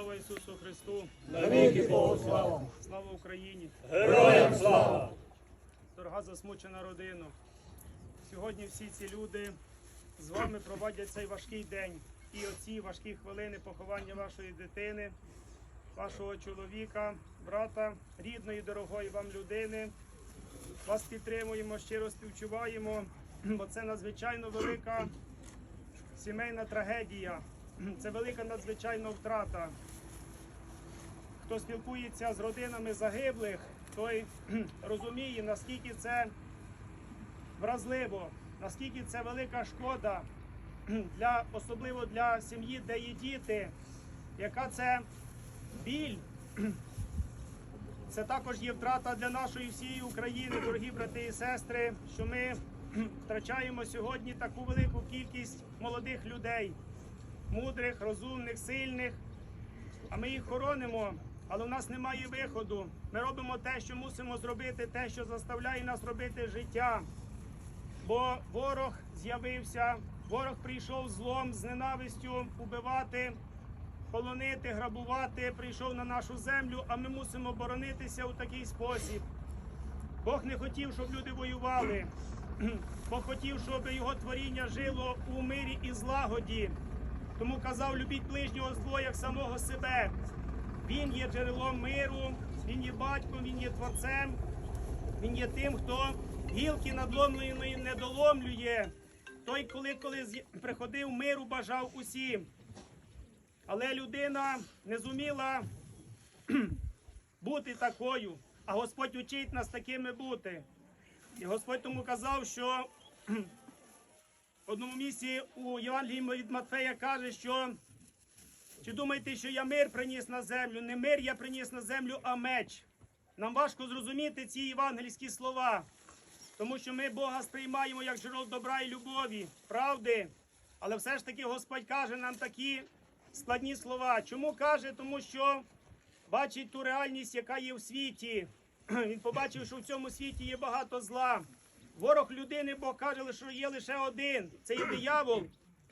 Слава Ісусу Христу! Навіки Богу слава! Слава Україні! Героям слава! Дорога засмучена родина! Сьогодні всі ці люди з вами проводять цей важкий день і оці важкі хвилини поховання вашої дитини, вашого чоловіка, брата, рідної, дорогої вам людини. Вас підтримуємо, щиро співчуваємо, бо це надзвичайно велика сімейна трагедія. Це велика надзвичайна втрата. Хто спілкується з родинами загиблих, той розуміє, наскільки це вразливо, наскільки це велика шкода, для, особливо для сім'ї, де є діти, яка це біль. Це також є втрата для нашої всієї України, дорогі брати і сестри, що ми втрачаємо сьогодні таку велику кількість молодих людей, мудрих, розумних, сильних. А ми їх хоронимо, але в нас немає виходу. Ми робимо те, що мусимо зробити, те, що заставляє нас робити життя. Бо ворог з'явився, ворог прийшов злом, з ненавистю убивати, полонити, грабувати, прийшов на нашу землю, а ми мусимо боронитися у такий спосіб. Бог не хотів, щоб люди воювали. Бог хотів, щоб його творіння жило у мирі і злагоді. Тому казав, любіть ближнього свого як самого себе. Він є джерелом миру, він є батьком, він є творцем, він є тим, хто гілки надломленої не доломлює. Той, коли, коли приходив миру, бажав усім. Але людина не зуміла бути такою, а Господь учить нас такими бути. І Господь тому казав, що одному місці у Євангелії від Матфея каже, що чи думаєте, що я мир приніс на землю? Не мир я приніс на землю, а меч. Нам важко зрозуміти ці євангельські слова, тому що ми Бога сприймаємо як джерело добра і любові, правди. Але все ж таки Господь каже нам такі складні слова. Чому каже? Тому що бачить ту реальність, яка є в світі. Він побачив, що в цьому світі є багато зла. Ворог людини, Бог каже, що є лише один. Це є диявол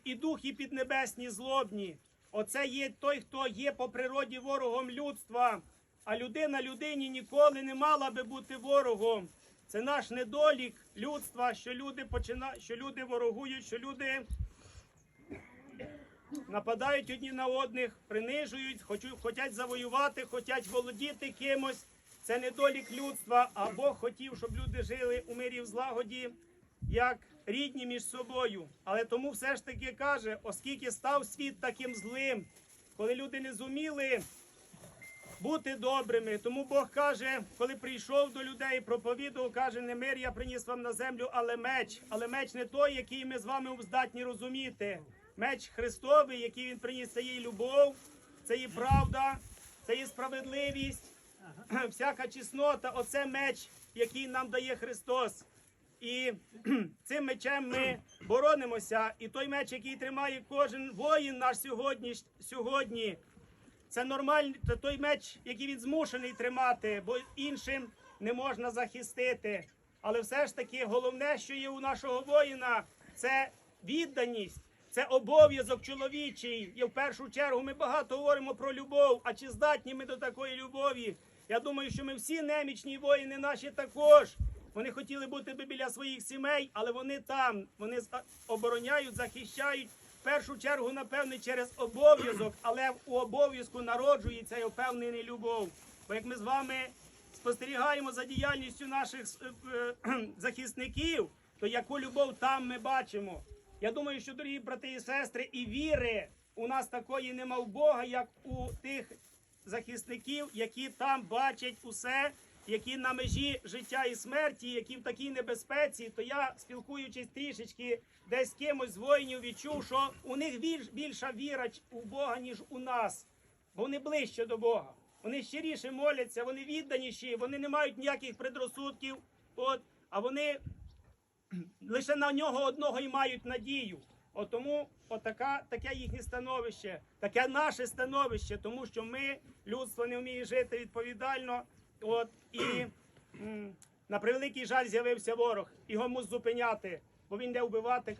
і духи піднебесні злобні. Оце є той, хто є по природі ворогом людства. А людина людині ніколи не мала би бути ворогом. Це наш недолік людства, що люди почина... що люди ворогують, що люди нападають одні на одних, принижують, хочуть, хочуть завоювати, хочуть володіти кимось. Це недолік людства, а Бог хотів, щоб люди жили у мирі в злагоді, як рідні між собою. Але тому все ж таки каже, оскільки став світ таким злим, коли люди не зуміли бути добрими. Тому Бог каже, коли прийшов до людей, проповідував, каже, не мир я приніс вам на землю, але меч. Але меч не той, який ми з вами здатні розуміти. Меч Христовий, який він приніс, це є любов, це є правда, це є справедливість, всяка чеснота. Оце меч, який нам дає Христос. І цим мечем ми боронимося. І той меч, який тримає кожен воїн наш сьогодні, сьогодні це нормальний той меч, який він змушений тримати, бо іншим не можна захистити. Але все ж таки головне, що є у нашого воїна, це відданість, це обов'язок чоловічий. І в першу чергу ми багато говоримо про любов. А чи здатні ми до такої любові? Я думаю, що ми всі немічні воїни наші також. Вони хотіли бути би біля своїх сімей, але вони там, вони обороняють, захищають. В першу чергу, напевне, через обов'язок, але у обов'язку народжується і впевнений любов. Бо як ми з вами спостерігаємо за діяльністю наших е, е, захисників, то яку любов там ми бачимо. Я думаю, що, дорогі брати і сестри, і віри у нас такої нема в Бога, як у тих захисників, які там бачать усе, які на межі життя і смерті, які в такій небезпеці, то я, спілкуючись трішечки десь з кимось з воїнів, відчув, що у них більш, більша віра у Бога, ніж у нас, бо вони ближче до Бога. Вони щиріше моляться, вони відданіші, вони не мають ніяких предрозсудків, от, а вони лише на нього одного і мають надію. Отому тому отака, таке їхнє становище, таке наше становище, тому що ми, людство, не вміє жити відповідально. От, і на превеликий жаль з'явився ворог. Його мусить зупиняти, бо він йде вбивати,